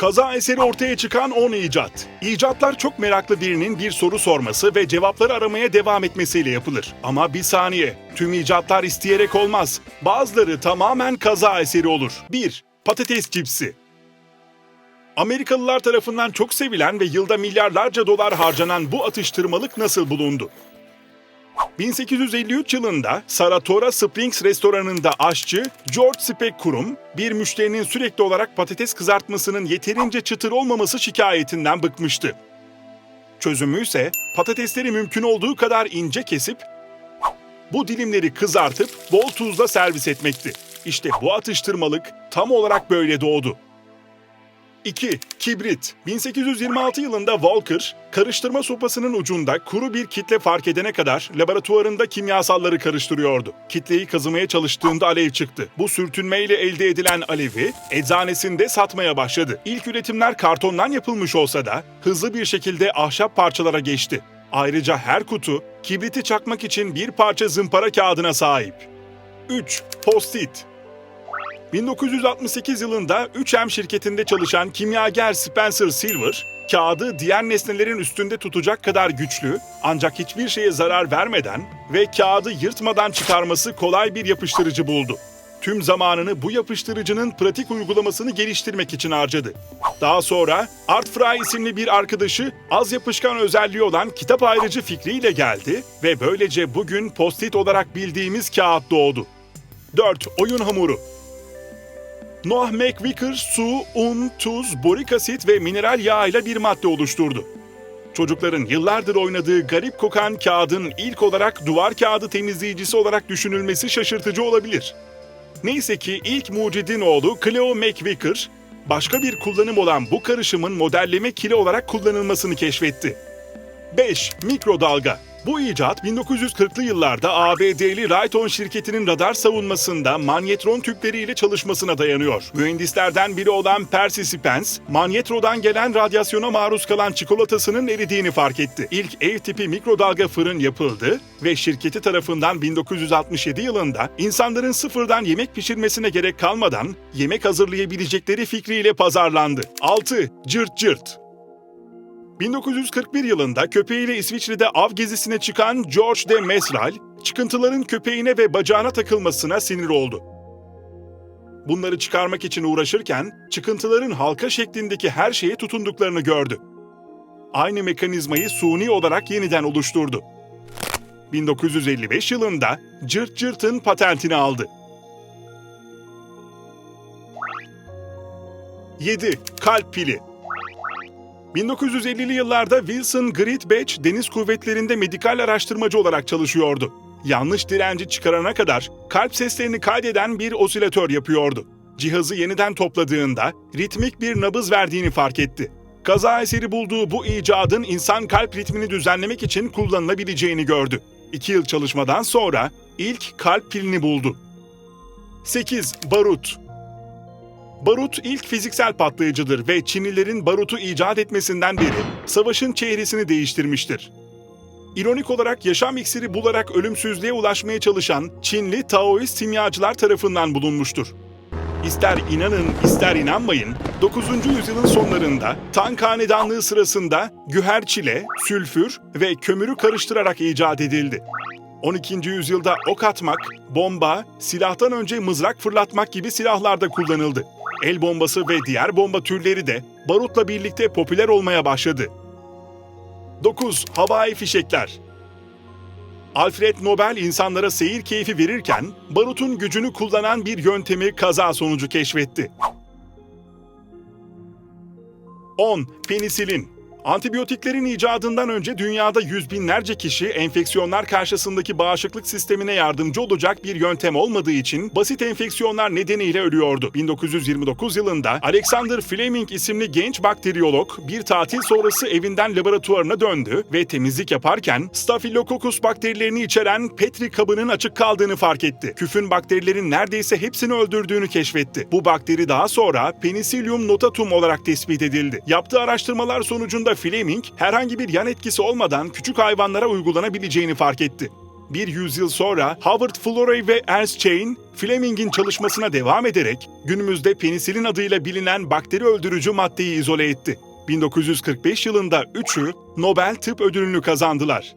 Kaza eseri ortaya çıkan 10 icat. İcatlar çok meraklı birinin bir soru sorması ve cevapları aramaya devam etmesiyle yapılır. Ama bir saniye, tüm icatlar isteyerek olmaz. Bazıları tamamen kaza eseri olur. 1. Patates cipsi. Amerikalılar tarafından çok sevilen ve yılda milyarlarca dolar harcanan bu atıştırmalık nasıl bulundu? 1853 yılında Saratoga Springs restoranında aşçı George Speck Kurum, bir müşterinin sürekli olarak patates kızartmasının yeterince çıtır olmaması şikayetinden bıkmıştı. Çözümü ise patatesleri mümkün olduğu kadar ince kesip bu dilimleri kızartıp bol tuzla servis etmekti. İşte bu atıştırmalık tam olarak böyle doğdu. 2. Kibrit. 1826 yılında Walker, karıştırma sopasının ucunda kuru bir kitle fark edene kadar laboratuvarında kimyasalları karıştırıyordu. Kitleyi kazımaya çalıştığında alev çıktı. Bu sürtünmeyle elde edilen alevi eczanesinde satmaya başladı. İlk üretimler kartondan yapılmış olsa da hızlı bir şekilde ahşap parçalara geçti. Ayrıca her kutu kibriti çakmak için bir parça zımpara kağıdına sahip. 3. Post-it 1968 yılında 3M şirketinde çalışan kimyager Spencer Silver, kağıdı diğer nesnelerin üstünde tutacak kadar güçlü ancak hiçbir şeye zarar vermeden ve kağıdı yırtmadan çıkarması kolay bir yapıştırıcı buldu. Tüm zamanını bu yapıştırıcının pratik uygulamasını geliştirmek için harcadı. Daha sonra Art Fry isimli bir arkadaşı az yapışkan özelliği olan kitap ayrıcı fikriyle geldi ve böylece bugün post-it olarak bildiğimiz kağıt doğdu. 4. Oyun hamuru Noah McVicker su, un, tuz, borik asit ve mineral yağ ile bir madde oluşturdu. Çocukların yıllardır oynadığı garip kokan kağıdın ilk olarak duvar kağıdı temizleyicisi olarak düşünülmesi şaşırtıcı olabilir. Neyse ki ilk mucidin oğlu Cleo McVicker, başka bir kullanım olan bu karışımın modelleme kili olarak kullanılmasını keşfetti. 5. Mikrodalga bu icat 1940'lı yıllarda ABD'li Raytheon şirketinin radar savunmasında manyetron tüpleriyle çalışmasına dayanıyor. Mühendislerden biri olan Percy Spence, manyetrodan gelen radyasyona maruz kalan çikolatasının eridiğini fark etti. İlk ev tipi mikrodalga fırın yapıldı ve şirketi tarafından 1967 yılında insanların sıfırdan yemek pişirmesine gerek kalmadan yemek hazırlayabilecekleri fikriyle pazarlandı. 6. Cırt cırt 1941 yılında köpeğiyle İsviçre'de av gezisine çıkan George de Mesral, çıkıntıların köpeğine ve bacağına takılmasına sinir oldu. Bunları çıkarmak için uğraşırken çıkıntıların halka şeklindeki her şeye tutunduklarını gördü. Aynı mekanizmayı suni olarak yeniden oluşturdu. 1955 yılında Cırt Cırt'ın patentini aldı. 7. Kalp pili 1950'li yıllarda Wilson Greatbatch deniz kuvvetlerinde medikal araştırmacı olarak çalışıyordu. Yanlış direnci çıkarana kadar kalp seslerini kaydeden bir osilatör yapıyordu. Cihazı yeniden topladığında ritmik bir nabız verdiğini fark etti. Kaza eseri bulduğu bu icadın insan kalp ritmini düzenlemek için kullanılabileceğini gördü. İki yıl çalışmadan sonra ilk kalp pilini buldu. 8. Barut Barut ilk fiziksel patlayıcıdır ve Çinlilerin barutu icat etmesinden beri savaşın çehresini değiştirmiştir. İronik olarak yaşam iksiri bularak ölümsüzlüğe ulaşmaya çalışan Çinli Taoist simyacılar tarafından bulunmuştur. İster inanın ister inanmayın 9. yüzyılın sonlarında Tang Hanedanlığı sırasında güherçile, sülfür ve kömürü karıştırarak icat edildi. 12. yüzyılda ok atmak, bomba, silahtan önce mızrak fırlatmak gibi silahlarda kullanıldı. El bombası ve diğer bomba türleri de barutla birlikte popüler olmaya başladı. 9. Havai fişekler Alfred Nobel insanlara seyir keyfi verirken barutun gücünü kullanan bir yöntemi kaza sonucu keşfetti. 10. Penisilin Antibiyotiklerin icadından önce dünyada yüz binlerce kişi enfeksiyonlar karşısındaki bağışıklık sistemine yardımcı olacak bir yöntem olmadığı için basit enfeksiyonlar nedeniyle ölüyordu. 1929 yılında Alexander Fleming isimli genç bakteriyolog bir tatil sonrası evinden laboratuvarına döndü ve temizlik yaparken Staphylococcus bakterilerini içeren Petri kabının açık kaldığını fark etti. Küfün bakterilerin neredeyse hepsini öldürdüğünü keşfetti. Bu bakteri daha sonra Penicillium notatum olarak tespit edildi. Yaptığı araştırmalar sonucunda Fleming herhangi bir yan etkisi olmadan küçük hayvanlara uygulanabileceğini fark etti. Bir yüzyıl sonra Howard Florey ve Ernst Chain, Fleming'in çalışmasına devam ederek günümüzde penisilin adıyla bilinen bakteri öldürücü maddeyi izole etti. 1945 yılında üçü Nobel Tıp Ödülünü kazandılar.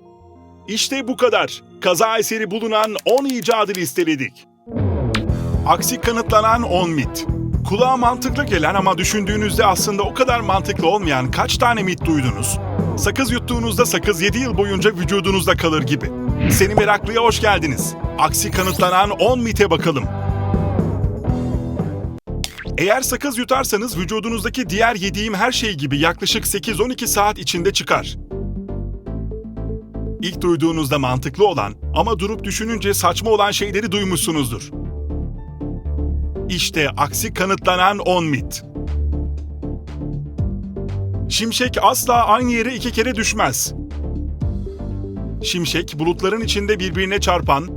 İşte bu kadar. Kaza eseri bulunan 10 icadı listeledik. Aksi kanıtlanan 10 mit. Kulağa mantıklı gelen ama düşündüğünüzde aslında o kadar mantıklı olmayan kaç tane mit duydunuz? Sakız yuttuğunuzda sakız 7 yıl boyunca vücudunuzda kalır gibi. Seni meraklıya hoş geldiniz. Aksi kanıtlanan 10 mite bakalım. Eğer sakız yutarsanız vücudunuzdaki diğer yediğim her şey gibi yaklaşık 8-12 saat içinde çıkar. İlk duyduğunuzda mantıklı olan ama durup düşününce saçma olan şeyleri duymuşsunuzdur. İşte aksi kanıtlanan 10 mit. Şimşek asla aynı yere iki kere düşmez. Şimşek bulutların içinde birbirine çarpan,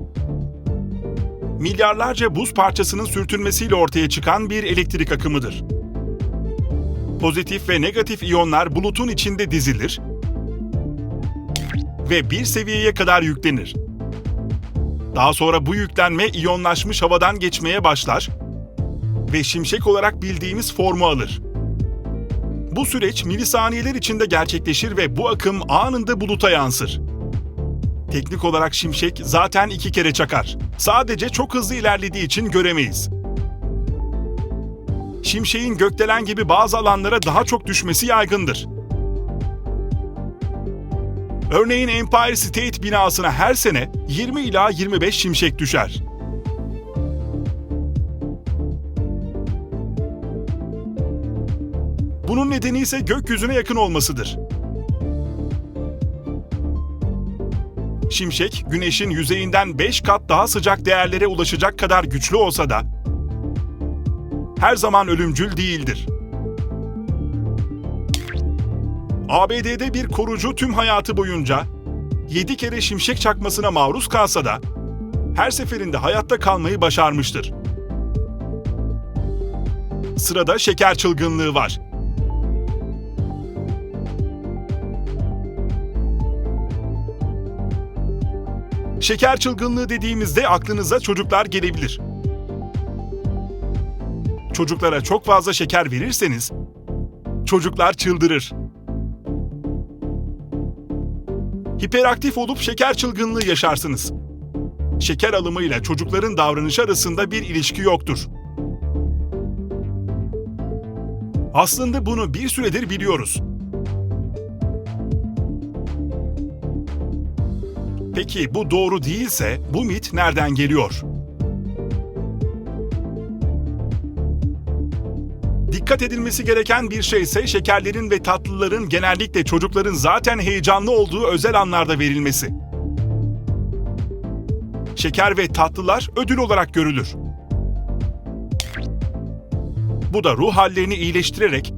milyarlarca buz parçasının sürtünmesiyle ortaya çıkan bir elektrik akımıdır. Pozitif ve negatif iyonlar bulutun içinde dizilir ve bir seviyeye kadar yüklenir. Daha sonra bu yüklenme iyonlaşmış havadan geçmeye başlar ve şimşek olarak bildiğimiz formu alır. Bu süreç milisaniyeler içinde gerçekleşir ve bu akım anında buluta yansır. Teknik olarak şimşek zaten iki kere çakar. Sadece çok hızlı ilerlediği için göremeyiz. Şimşeğin gökdelen gibi bazı alanlara daha çok düşmesi yaygındır. Örneğin Empire State binasına her sene 20 ila 25 şimşek düşer. Bunun nedeni ise gökyüzüne yakın olmasıdır. Şimşek, güneşin yüzeyinden 5 kat daha sıcak değerlere ulaşacak kadar güçlü olsa da her zaman ölümcül değildir. ABD'de bir korucu tüm hayatı boyunca 7 kere şimşek çakmasına maruz kalsa da her seferinde hayatta kalmayı başarmıştır. Sırada şeker çılgınlığı var. Şeker çılgınlığı dediğimizde aklınıza çocuklar gelebilir. Çocuklara çok fazla şeker verirseniz çocuklar çıldırır. Hiperaktif olup şeker çılgınlığı yaşarsınız. Şeker alımıyla çocukların davranışı arasında bir ilişki yoktur. Aslında bunu bir süredir biliyoruz. Peki bu doğru değilse bu mit nereden geliyor? Dikkat edilmesi gereken bir şey ise şekerlerin ve tatlıların genellikle çocukların zaten heyecanlı olduğu özel anlarda verilmesi. Şeker ve tatlılar ödül olarak görülür. Bu da ruh hallerini iyileştirerek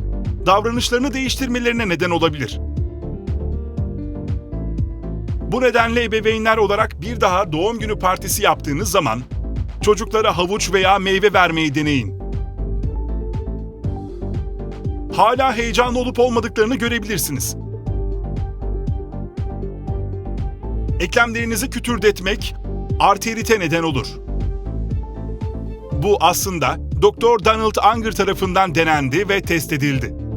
davranışlarını değiştirmelerine neden olabilir. Bu nedenle ebeveynler olarak bir daha doğum günü partisi yaptığınız zaman çocuklara havuç veya meyve vermeyi deneyin. Hala heyecanlı olup olmadıklarını görebilirsiniz. Eklemlerinizi kütürdetmek arterite neden olur. Bu aslında Dr. Donald Unger tarafından denendi ve test edildi.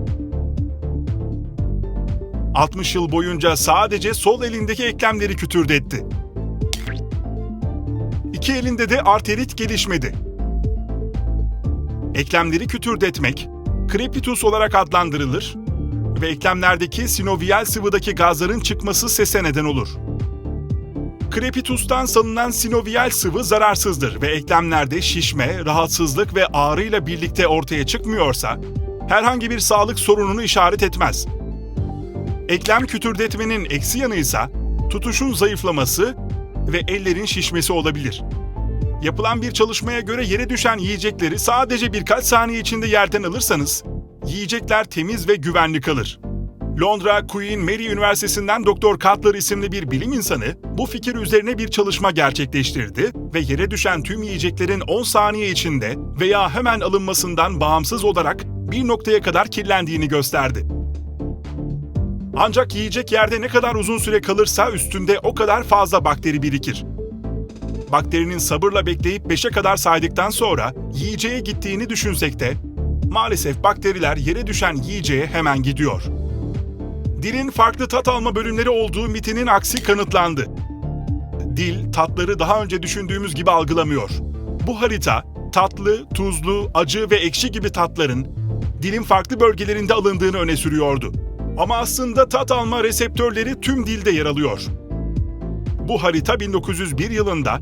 60 yıl boyunca sadece sol elindeki eklemleri kütürdetti. İki elinde de arterit gelişmedi. Eklemleri kütürdetmek, krepitus olarak adlandırılır ve eklemlerdeki sinoviyal sıvıdaki gazların çıkması sese neden olur. Krepitustan salınan sinoviyal sıvı zararsızdır ve eklemlerde şişme, rahatsızlık ve ağrıyla birlikte ortaya çıkmıyorsa herhangi bir sağlık sorununu işaret etmez. Eklem kütürdetmenin eksi yanı ise tutuşun zayıflaması ve ellerin şişmesi olabilir. Yapılan bir çalışmaya göre yere düşen yiyecekleri sadece birkaç saniye içinde yerden alırsanız yiyecekler temiz ve güvenli kalır. Londra Queen Mary Üniversitesi'nden Dr. Cutler isimli bir bilim insanı bu fikir üzerine bir çalışma gerçekleştirdi ve yere düşen tüm yiyeceklerin 10 saniye içinde veya hemen alınmasından bağımsız olarak bir noktaya kadar kirlendiğini gösterdi. Ancak yiyecek yerde ne kadar uzun süre kalırsa üstünde o kadar fazla bakteri birikir. bakterinin sabırla bekleyip 5'e kadar saydıktan sonra yiyeceğe gittiğini düşünsek de maalesef bakteriler yere düşen yiyeceğe hemen gidiyor. Dilin farklı tat alma bölümleri olduğu mitinin aksi kanıtlandı. Dil tatları daha önce düşündüğümüz gibi algılamıyor. Bu harita tatlı, tuzlu, acı ve ekşi gibi tatların dilin farklı bölgelerinde alındığını öne sürüyordu. Ama aslında tat alma reseptörleri tüm dilde yer alıyor. Bu harita 1901 yılında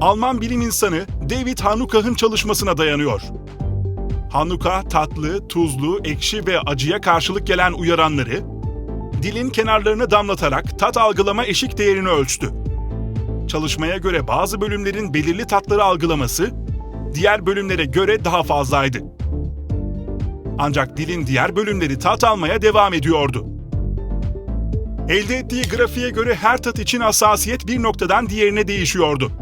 Alman bilim insanı David Hanukah'ın çalışmasına dayanıyor. Hanukah tatlı, tuzlu, ekşi ve acıya karşılık gelen uyaranları dilin kenarlarını damlatarak tat algılama eşik değerini ölçtü. Çalışmaya göre bazı bölümlerin belirli tatları algılaması diğer bölümlere göre daha fazlaydı. Ancak dilin diğer bölümleri tat almaya devam ediyordu. Elde ettiği grafiğe göre her tat için hassasiyet bir noktadan diğerine değişiyordu.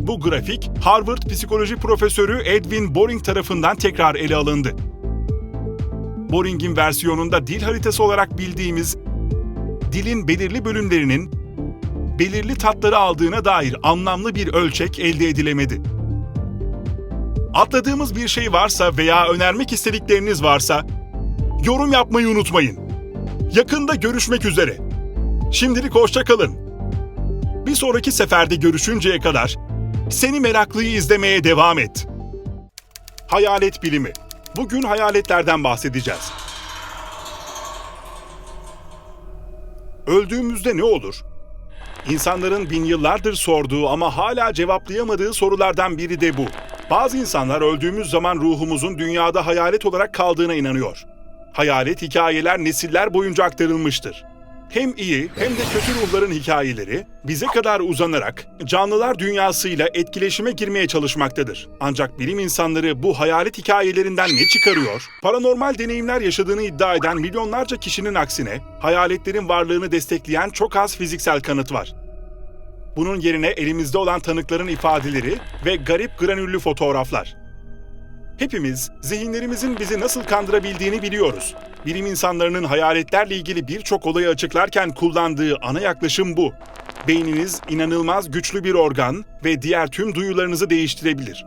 Bu grafik Harvard psikoloji profesörü Edwin Boring tarafından tekrar ele alındı. Boring'in versiyonunda dil haritası olarak bildiğimiz dilin belirli bölümlerinin belirli tatları aldığına dair anlamlı bir ölçek elde edilemedi. Atladığımız bir şey varsa veya önermek istedikleriniz varsa yorum yapmayı unutmayın. Yakında görüşmek üzere. Şimdilik hoşça kalın. Bir sonraki seferde görüşünceye kadar seni meraklıyı izlemeye devam et. Hayalet bilimi. Bugün hayaletlerden bahsedeceğiz. Öldüğümüzde ne olur? İnsanların bin yıllardır sorduğu ama hala cevaplayamadığı sorulardan biri de bu. Bazı insanlar öldüğümüz zaman ruhumuzun dünyada hayalet olarak kaldığına inanıyor. Hayalet hikayeler nesiller boyunca aktarılmıştır. Hem iyi hem de kötü ruhların hikayeleri bize kadar uzanarak canlılar dünyasıyla etkileşime girmeye çalışmaktadır. Ancak bilim insanları bu hayalet hikayelerinden ne çıkarıyor? Paranormal deneyimler yaşadığını iddia eden milyonlarca kişinin aksine hayaletlerin varlığını destekleyen çok az fiziksel kanıt var. Bunun yerine elimizde olan tanıkların ifadeleri ve garip granüllü fotoğraflar. Hepimiz zihinlerimizin bizi nasıl kandırabildiğini biliyoruz. Bilim insanlarının hayaletlerle ilgili birçok olayı açıklarken kullandığı ana yaklaşım bu. Beyniniz inanılmaz güçlü bir organ ve diğer tüm duyularınızı değiştirebilir.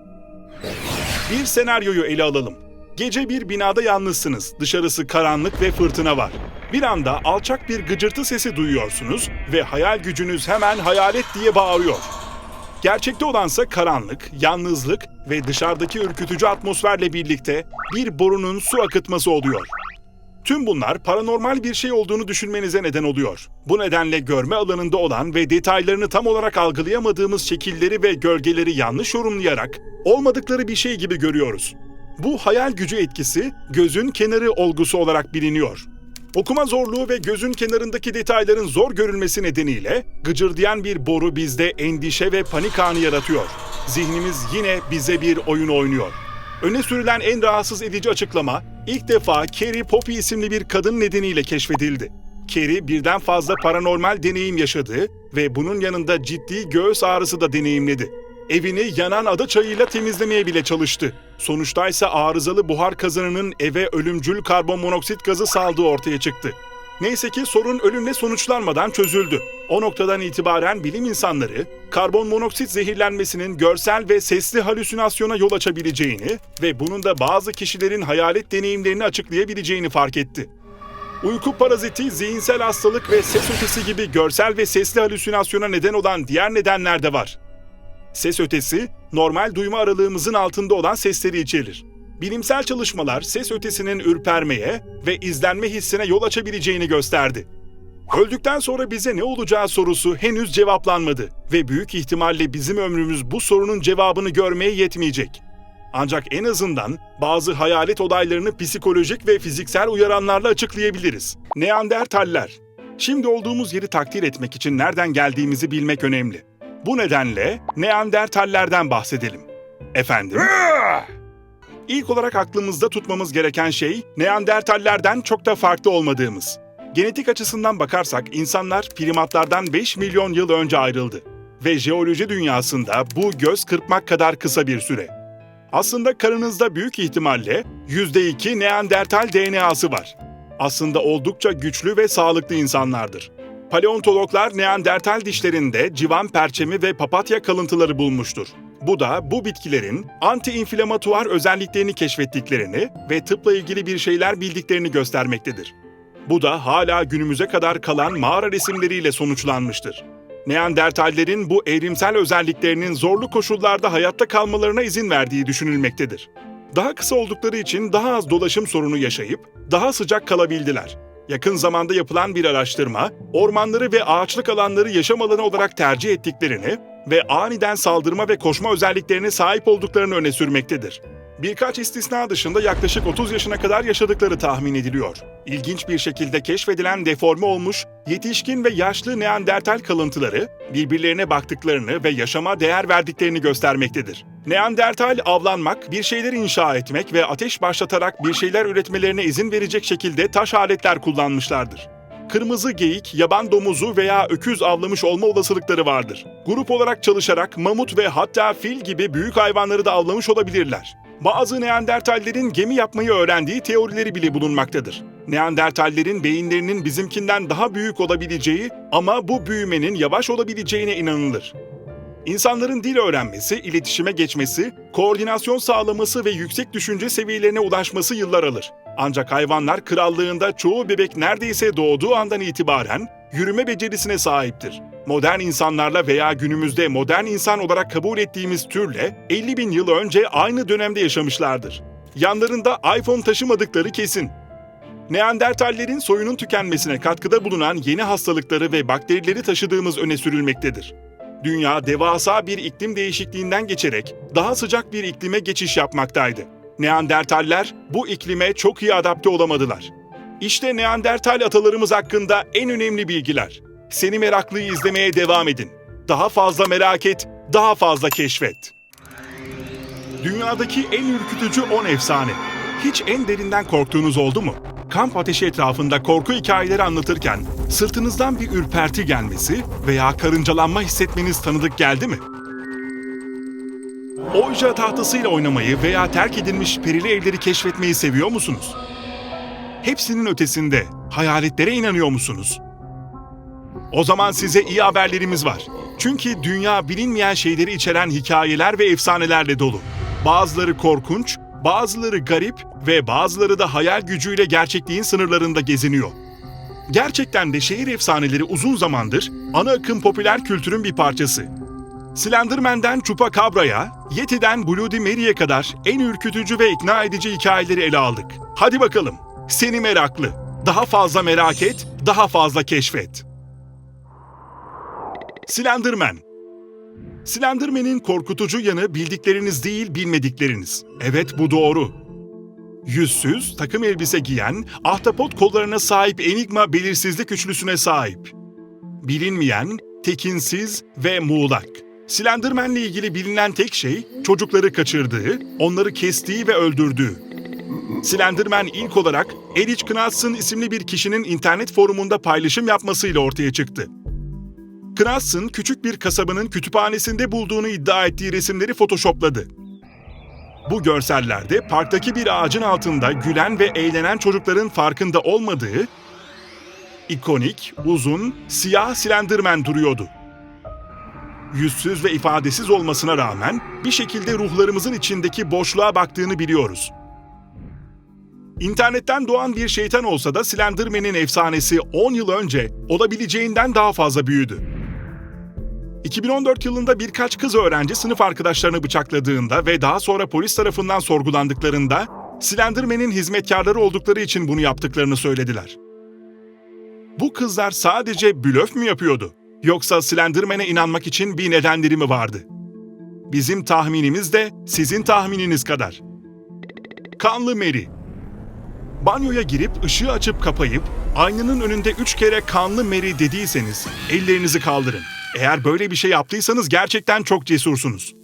Bir senaryoyu ele alalım. Gece bir binada yalnızsınız. Dışarısı karanlık ve fırtına var. Bir anda alçak bir gıcırtı sesi duyuyorsunuz ve hayal gücünüz hemen hayalet diye bağırıyor. Gerçekte olansa karanlık, yalnızlık ve dışarıdaki ürkütücü atmosferle birlikte bir borunun su akıtması oluyor. Tüm bunlar paranormal bir şey olduğunu düşünmenize neden oluyor. Bu nedenle görme alanında olan ve detaylarını tam olarak algılayamadığımız şekilleri ve gölgeleri yanlış yorumlayarak olmadıkları bir şey gibi görüyoruz. Bu hayal gücü etkisi gözün kenarı olgusu olarak biliniyor. Okuma zorluğu ve gözün kenarındaki detayların zor görülmesi nedeniyle gıcırdayan bir boru bizde endişe ve panik anı yaratıyor. Zihnimiz yine bize bir oyun oynuyor. Öne sürülen en rahatsız edici açıklama ilk defa Carrie Poppy isimli bir kadın nedeniyle keşfedildi. Carrie birden fazla paranormal deneyim yaşadı ve bunun yanında ciddi göğüs ağrısı da deneyimledi. Evini yanan ada çayıyla temizlemeye bile çalıştı. Sonuçta ise arızalı buhar kazanının eve ölümcül karbonmonoksit gazı saldığı ortaya çıktı. Neyse ki sorun ölümle sonuçlanmadan çözüldü. O noktadan itibaren bilim insanları karbonmonoksit zehirlenmesinin görsel ve sesli halüsinasyona yol açabileceğini ve bunun da bazı kişilerin hayalet deneyimlerini açıklayabileceğini fark etti. Uyku paraziti, zihinsel hastalık ve ses ötesi gibi görsel ve sesli halüsinasyona neden olan diğer nedenler de var. Ses ötesi, normal duyma aralığımızın altında olan sesleri içerir. Bilimsel çalışmalar ses ötesinin ürpermeye ve izlenme hissine yol açabileceğini gösterdi. Öldükten sonra bize ne olacağı sorusu henüz cevaplanmadı ve büyük ihtimalle bizim ömrümüz bu sorunun cevabını görmeye yetmeyecek. Ancak en azından bazı hayalet olaylarını psikolojik ve fiziksel uyaranlarla açıklayabiliriz. Neandertaller. Şimdi olduğumuz yeri takdir etmek için nereden geldiğimizi bilmek önemli. Bu nedenle Neandertallerden bahsedelim. Efendim? İlk olarak aklımızda tutmamız gereken şey Neandertallerden çok da farklı olmadığımız. Genetik açısından bakarsak insanlar primatlardan 5 milyon yıl önce ayrıldı. Ve jeoloji dünyasında bu göz kırpmak kadar kısa bir süre. Aslında karınızda büyük ihtimalle %2 Neandertal DNA'sı var. Aslında oldukça güçlü ve sağlıklı insanlardır. Paleontologlar Neandertal dişlerinde civan perçemi ve papatya kalıntıları bulmuştur. Bu da bu bitkilerin anti-inflamatuar özelliklerini keşfettiklerini ve tıpla ilgili bir şeyler bildiklerini göstermektedir. Bu da hala günümüze kadar kalan mağara resimleriyle sonuçlanmıştır. Neandertallerin bu evrimsel özelliklerinin zorlu koşullarda hayatta kalmalarına izin verdiği düşünülmektedir. Daha kısa oldukları için daha az dolaşım sorunu yaşayıp daha sıcak kalabildiler. Yakın zamanda yapılan bir araştırma, ormanları ve ağaçlık alanları yaşam alanı olarak tercih ettiklerini ve aniden saldırma ve koşma özelliklerine sahip olduklarını öne sürmektedir. Birkaç istisna dışında yaklaşık 30 yaşına kadar yaşadıkları tahmin ediliyor. İlginç bir şekilde keşfedilen deforme olmuş, yetişkin ve yaşlı Neandertal kalıntıları birbirlerine baktıklarını ve yaşama değer verdiklerini göstermektedir. Neandertal avlanmak, bir şeyler inşa etmek ve ateş başlatarak bir şeyler üretmelerine izin verecek şekilde taş aletler kullanmışlardır kırmızı geyik, yaban domuzu veya öküz avlamış olma olasılıkları vardır. Grup olarak çalışarak mamut ve hatta fil gibi büyük hayvanları da avlamış olabilirler. Bazı Neandertallerin gemi yapmayı öğrendiği teorileri bile bulunmaktadır. Neandertallerin beyinlerinin bizimkinden daha büyük olabileceği ama bu büyümenin yavaş olabileceğine inanılır. İnsanların dil öğrenmesi, iletişime geçmesi, koordinasyon sağlaması ve yüksek düşünce seviyelerine ulaşması yıllar alır. Ancak hayvanlar krallığında çoğu bebek neredeyse doğduğu andan itibaren yürüme becerisine sahiptir. Modern insanlarla veya günümüzde modern insan olarak kabul ettiğimiz türle 50 bin yıl önce aynı dönemde yaşamışlardır. Yanlarında iPhone taşımadıkları kesin. Neandertallerin soyunun tükenmesine katkıda bulunan yeni hastalıkları ve bakterileri taşıdığımız öne sürülmektedir. Dünya devasa bir iklim değişikliğinden geçerek daha sıcak bir iklime geçiş yapmaktaydı. Neandertaller bu iklime çok iyi adapte olamadılar. İşte Neandertal atalarımız hakkında en önemli bilgiler. Seni meraklıyı izlemeye devam edin. Daha fazla merak et, daha fazla keşfet. Dünyadaki en ürkütücü 10 efsane. Hiç en derinden korktuğunuz oldu mu? Kamp ateşi etrafında korku hikayeleri anlatırken sırtınızdan bir ürperti gelmesi veya karıncalanma hissetmeniz tanıdık geldi mi? Oyca tahtasıyla oynamayı veya terk edilmiş perili evleri keşfetmeyi seviyor musunuz? Hepsinin ötesinde hayaletlere inanıyor musunuz? O zaman size iyi haberlerimiz var. Çünkü dünya bilinmeyen şeyleri içeren hikayeler ve efsanelerle dolu. Bazıları korkunç, bazıları garip ve bazıları da hayal gücüyle gerçekliğin sınırlarında geziniyor. Gerçekten de şehir efsaneleri uzun zamandır ana akım popüler kültürün bir parçası. Slenderman'den Chupacabra'ya, Yeti'den Bloody Mary'e kadar en ürkütücü ve ikna edici hikayeleri ele aldık. Hadi bakalım, seni meraklı. Daha fazla merak et, daha fazla keşfet. Slenderman Slenderman'in korkutucu yanı bildikleriniz değil bilmedikleriniz. Evet bu doğru. Yüzsüz, takım elbise giyen, ahtapot kollarına sahip Enigma belirsizlik üçlüsüne sahip. Bilinmeyen, tekinsiz ve muğlak. Slenderman'le ilgili bilinen tek şey çocukları kaçırdığı, onları kestiği ve öldürdüğü. Slenderman ilk olarak Erich Knudsen isimli bir kişinin internet forumunda paylaşım yapmasıyla ortaya çıktı. Knudsen küçük bir kasabanın kütüphanesinde bulduğunu iddia ettiği resimleri photoshopladı. Bu görsellerde parktaki bir ağacın altında gülen ve eğlenen çocukların farkında olmadığı ikonik, uzun, siyah Slenderman duruyordu. Yüzsüz ve ifadesiz olmasına rağmen bir şekilde ruhlarımızın içindeki boşluğa baktığını biliyoruz. İnternetten doğan bir şeytan olsa da Slenderman'in efsanesi 10 yıl önce olabileceğinden daha fazla büyüdü. 2014 yılında birkaç kız öğrenci sınıf arkadaşlarını bıçakladığında ve daha sonra polis tarafından sorgulandıklarında Slenderman'in hizmetkarları oldukları için bunu yaptıklarını söylediler. Bu kızlar sadece blöf mü yapıyordu? Yoksa Slenderman'e inanmak için bir nedenleri mi vardı? Bizim tahminimiz de sizin tahmininiz kadar. Kanlı Mary Banyoya girip ışığı açıp kapayıp aynanın önünde üç kere kanlı Mary dediyseniz ellerinizi kaldırın. Eğer böyle bir şey yaptıysanız gerçekten çok cesursunuz.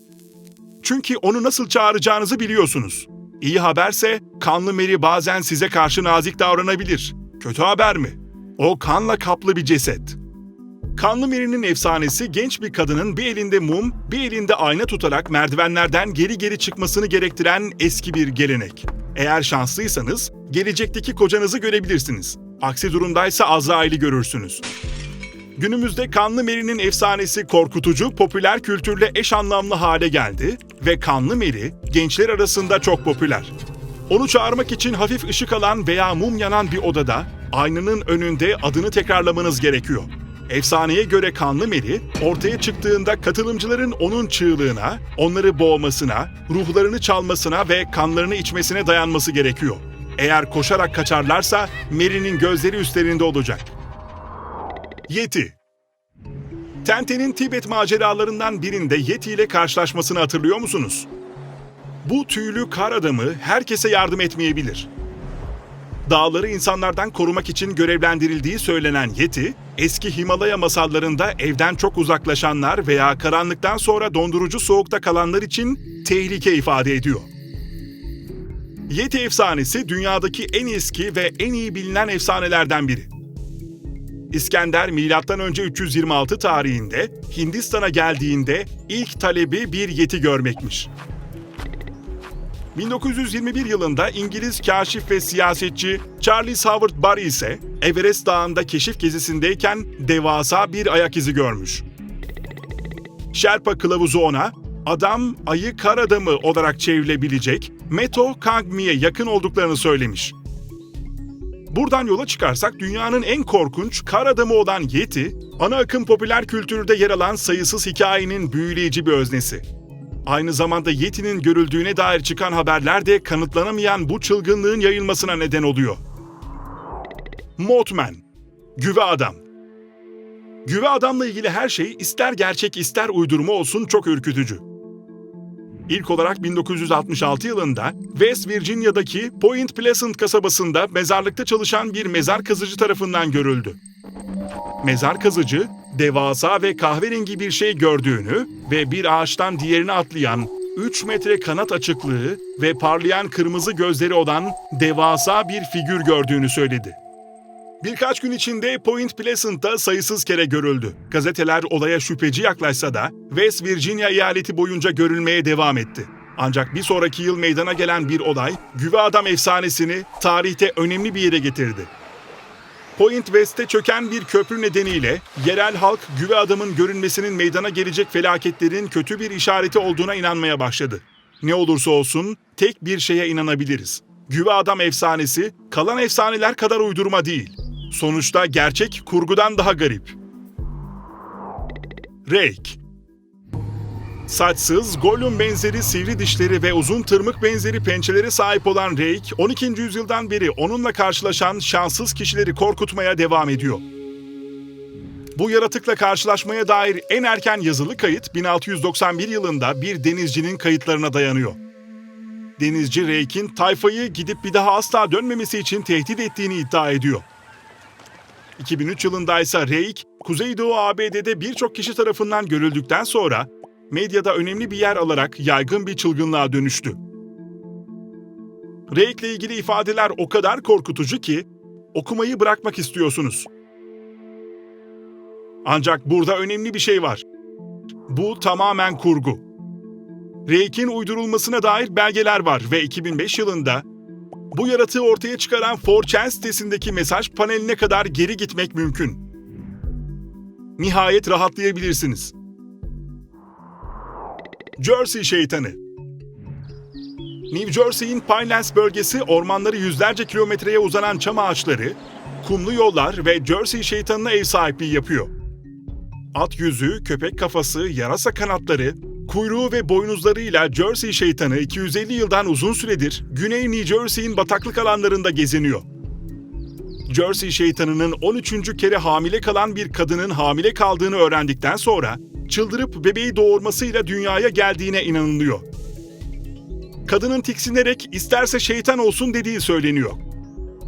Çünkü onu nasıl çağıracağınızı biliyorsunuz. İyi haberse kanlı Mary bazen size karşı nazik davranabilir. Kötü haber mi? O kanla kaplı bir ceset. Kanlı Mary'nin efsanesi genç bir kadının bir elinde mum, bir elinde ayna tutarak merdivenlerden geri geri çıkmasını gerektiren eski bir gelenek. Eğer şanslıysanız gelecekteki kocanızı görebilirsiniz. Aksi durumdaysa Azrail'i görürsünüz. Günümüzde Kanlı Meri'nin efsanesi korkutucu popüler kültürle eş anlamlı hale geldi ve Kanlı Meri gençler arasında çok popüler. Onu çağırmak için hafif ışık alan veya mum yanan bir odada aynanın önünde adını tekrarlamanız gerekiyor. Efsaneye göre Kanlı Meri ortaya çıktığında katılımcıların onun çığlığına, onları boğmasına, ruhlarını çalmasına ve kanlarını içmesine dayanması gerekiyor. Eğer koşarak kaçarlarsa Mary'nin gözleri üstlerinde olacak. Yeti Tenten'in Tibet maceralarından birinde Yeti ile karşılaşmasını hatırlıyor musunuz? Bu tüylü kar adamı herkese yardım etmeyebilir. Dağları insanlardan korumak için görevlendirildiği söylenen Yeti, eski Himalaya masallarında evden çok uzaklaşanlar veya karanlıktan sonra dondurucu soğukta kalanlar için tehlike ifade ediyor. Yeti efsanesi dünyadaki en eski ve en iyi bilinen efsanelerden biri. İskender M.Ö. 326 tarihinde Hindistan'a geldiğinde ilk talebi bir yeti görmekmiş. 1921 yılında İngiliz kaşif ve siyasetçi Charles Howard Barry ise Everest Dağı'nda keşif gezisindeyken devasa bir ayak izi görmüş. Sherpa kılavuzu ona, adam ayı kar adamı olarak çevrilebilecek Meto Kangmi'ye yakın olduklarını söylemiş. Buradan yola çıkarsak dünyanın en korkunç kar adamı olan Yeti, ana akım popüler kültürde yer alan sayısız hikayenin büyüleyici bir öznesi. Aynı zamanda Yeti'nin görüldüğüne dair çıkan haberler de kanıtlanamayan bu çılgınlığın yayılmasına neden oluyor. Mothman, Güve Adam Güve Adam'la ilgili her şey ister gerçek ister uydurma olsun çok ürkütücü. İlk olarak 1966 yılında West Virginia'daki Point Pleasant kasabasında mezarlıkta çalışan bir mezar kazıcı tarafından görüldü. Mezar kazıcı, devasa ve kahverengi bir şey gördüğünü ve bir ağaçtan diğerine atlayan 3 metre kanat açıklığı ve parlayan kırmızı gözleri olan devasa bir figür gördüğünü söyledi. Birkaç gün içinde Point Pleasant'ta sayısız kere görüldü. Gazeteler olaya şüpheci yaklaşsa da West Virginia eyaleti boyunca görülmeye devam etti. Ancak bir sonraki yıl meydana gelen bir olay, Güve Adam efsanesini tarihte önemli bir yere getirdi. Point West'te çöken bir köprü nedeniyle yerel halk Güve Adam'ın görünmesinin meydana gelecek felaketlerin kötü bir işareti olduğuna inanmaya başladı. Ne olursa olsun tek bir şeye inanabiliriz. Güve Adam efsanesi kalan efsaneler kadar uydurma değil. Sonuçta gerçek kurgudan daha garip. Rake Saçsız, Gollum benzeri sivri dişleri ve uzun tırmık benzeri pençeleri sahip olan Rake, 12. yüzyıldan beri onunla karşılaşan şanssız kişileri korkutmaya devam ediyor. Bu yaratıkla karşılaşmaya dair en erken yazılı kayıt 1691 yılında bir denizcinin kayıtlarına dayanıyor. Denizci Rake'in tayfayı gidip bir daha asla dönmemesi için tehdit ettiğini iddia ediyor. 2003 yılında ise Rake, Kuzeydoğu ABD'de birçok kişi tarafından görüldükten sonra medyada önemli bir yer alarak yaygın bir çılgınlığa dönüştü. Rake ile ilgili ifadeler o kadar korkutucu ki okumayı bırakmak istiyorsunuz. Ancak burada önemli bir şey var. Bu tamamen kurgu. Rake'in uydurulmasına dair belgeler var ve 2005 yılında bu yaratığı ortaya çıkaran 4chan sitesindeki mesaj paneline kadar geri gitmek mümkün. Nihayet rahatlayabilirsiniz. Jersey şeytanı New Jersey'in Pinelands bölgesi ormanları yüzlerce kilometreye uzanan çam ağaçları, kumlu yollar ve Jersey şeytanına ev sahipliği yapıyor. At yüzü, köpek kafası, yarasa kanatları, kuyruğu ve boynuzlarıyla Jersey şeytanı 250 yıldan uzun süredir Güney New Jersey'in bataklık alanlarında geziniyor. Jersey şeytanının 13. kere hamile kalan bir kadının hamile kaldığını öğrendikten sonra çıldırıp bebeği doğurmasıyla dünyaya geldiğine inanılıyor. Kadının tiksinerek isterse şeytan olsun dediği söyleniyor.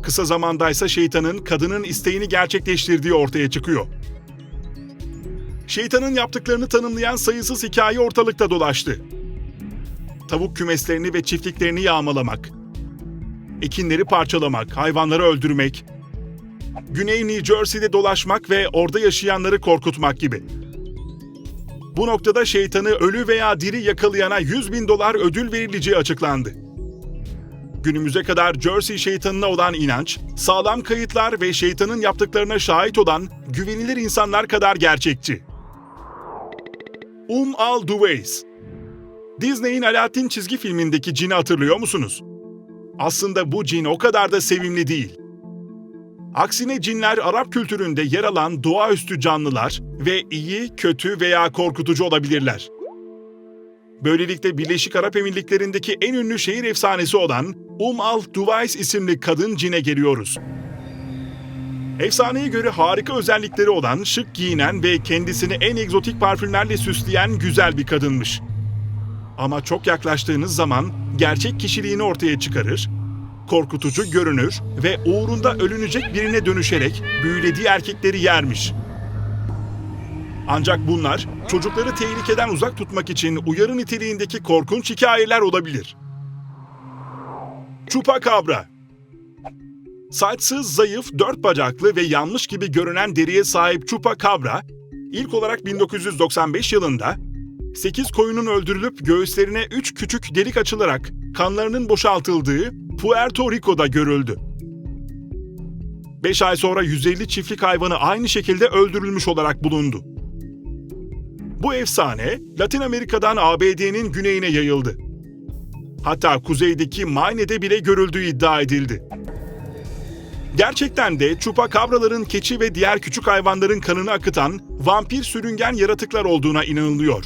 Kısa zamandaysa şeytanın kadının isteğini gerçekleştirdiği ortaya çıkıyor. Şeytanın yaptıklarını tanımlayan sayısız hikaye ortalıkta dolaştı. Tavuk kümeslerini ve çiftliklerini yağmalamak, ekinleri parçalamak, hayvanları öldürmek, Güney New Jersey'de dolaşmak ve orada yaşayanları korkutmak gibi. Bu noktada şeytanı ölü veya diri yakalayana 100 bin dolar ödül verileceği açıklandı. Günümüze kadar Jersey şeytanına olan inanç, sağlam kayıtlar ve şeytanın yaptıklarına şahit olan güvenilir insanlar kadar gerçekçi. Um al-Duveys Disney'in Aladdin çizgi filmindeki cini hatırlıyor musunuz? Aslında bu cin o kadar da sevimli değil. Aksine cinler Arap kültüründe yer alan doğaüstü canlılar ve iyi, kötü veya korkutucu olabilirler. Böylelikle Birleşik Arap Emirlikleri'ndeki en ünlü şehir efsanesi olan Um al-Duvays isimli kadın cine geliyoruz. Efsaneye göre harika özellikleri olan, şık giyinen ve kendisini en egzotik parfümlerle süsleyen güzel bir kadınmış. Ama çok yaklaştığınız zaman gerçek kişiliğini ortaya çıkarır, korkutucu görünür ve uğrunda ölünecek birine dönüşerek büyülediği erkekleri yermiş. Ancak bunlar çocukları tehlikeden uzak tutmak için uyarı niteliğindeki korkunç hikayeler olabilir. Chupacabra Saçsız, zayıf, dört bacaklı ve yanlış gibi görünen deriye sahip Chupacabra, ilk olarak 1995 yılında 8 koyunun öldürülüp göğüslerine 3 küçük delik açılarak kanlarının boşaltıldığı Puerto Rico'da görüldü. 5 ay sonra 150 çiftlik hayvanı aynı şekilde öldürülmüş olarak bulundu. Bu efsane Latin Amerika'dan ABD'nin güneyine yayıldı. Hatta kuzeydeki Maine'de bile görüldüğü iddia edildi. Gerçekten de çupakabraların keçi ve diğer küçük hayvanların kanını akıtan vampir sürüngen yaratıklar olduğuna inanılıyor.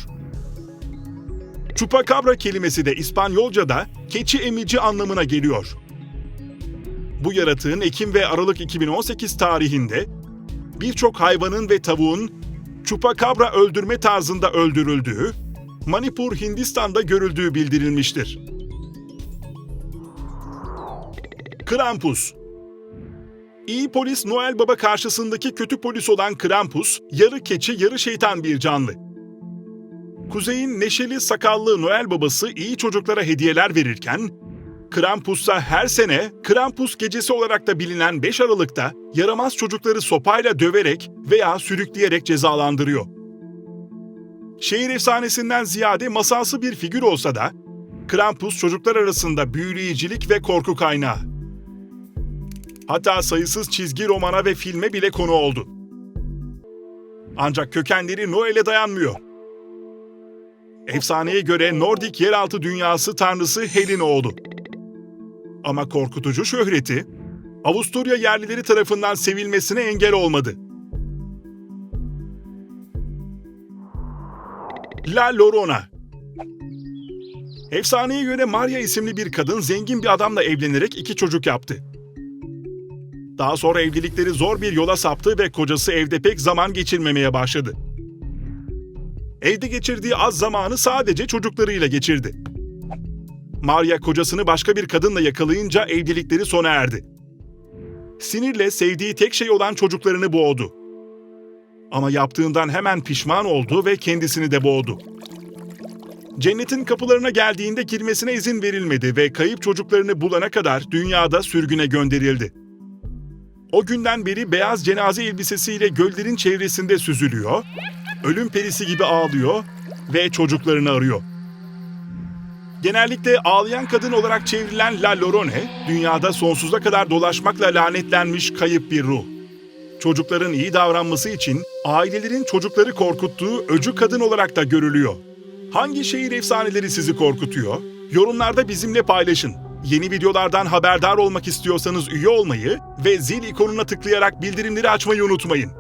Chupacabra kelimesi de İspanyolca'da keçi emici anlamına geliyor. Bu yaratığın Ekim ve Aralık 2018 tarihinde birçok hayvanın ve tavuğun Chupacabra öldürme tarzında öldürüldüğü, Manipur, Hindistan'da görüldüğü bildirilmiştir. Krampus İyi polis Noel Baba karşısındaki kötü polis olan Krampus, yarı keçi yarı şeytan bir canlı. Kuzey'in neşeli sakallı Noel babası iyi çocuklara hediyeler verirken, Krampus'a her sene Krampus gecesi olarak da bilinen 5 Aralık'ta yaramaz çocukları sopayla döverek veya sürükleyerek cezalandırıyor. Şehir efsanesinden ziyade masalsı bir figür olsa da, Krampus çocuklar arasında büyüleyicilik ve korku kaynağı. Hatta sayısız çizgi romana ve filme bile konu oldu. Ancak kökenleri Noel'e dayanmıyor. Efsaneye göre Nordik yeraltı dünyası tanrısı Hel'in oğlu. Ama korkutucu şöhreti, Avusturya yerlileri tarafından sevilmesine engel olmadı. La Llorona Efsaneye göre Maria isimli bir kadın zengin bir adamla evlenerek iki çocuk yaptı. Daha sonra evlilikleri zor bir yola saptı ve kocası evde pek zaman geçirmemeye başladı. Evde geçirdiği az zamanı sadece çocuklarıyla geçirdi. Maria kocasını başka bir kadınla yakalayınca evlilikleri sona erdi. Sinirle sevdiği tek şey olan çocuklarını boğdu. Ama yaptığından hemen pişman oldu ve kendisini de boğdu. Cennetin kapılarına geldiğinde girmesine izin verilmedi ve kayıp çocuklarını bulana kadar dünyada sürgüne gönderildi. O günden beri beyaz cenaze elbisesiyle göllerin çevresinde süzülüyor, ölüm perisi gibi ağlıyor ve çocuklarını arıyor. Genellikle ağlayan kadın olarak çevrilen La Llorone, dünyada sonsuza kadar dolaşmakla lanetlenmiş kayıp bir ruh. Çocukların iyi davranması için ailelerin çocukları korkuttuğu öcü kadın olarak da görülüyor. Hangi şehir efsaneleri sizi korkutuyor? Yorumlarda bizimle paylaşın. Yeni videolardan haberdar olmak istiyorsanız üye olmayı ve zil ikonuna tıklayarak bildirimleri açmayı unutmayın.